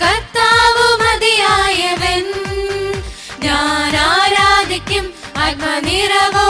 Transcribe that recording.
കർത്താവ് മതിയായവൻ. ഞാൻ ആരാധിക്കും ആത്മനിറവോ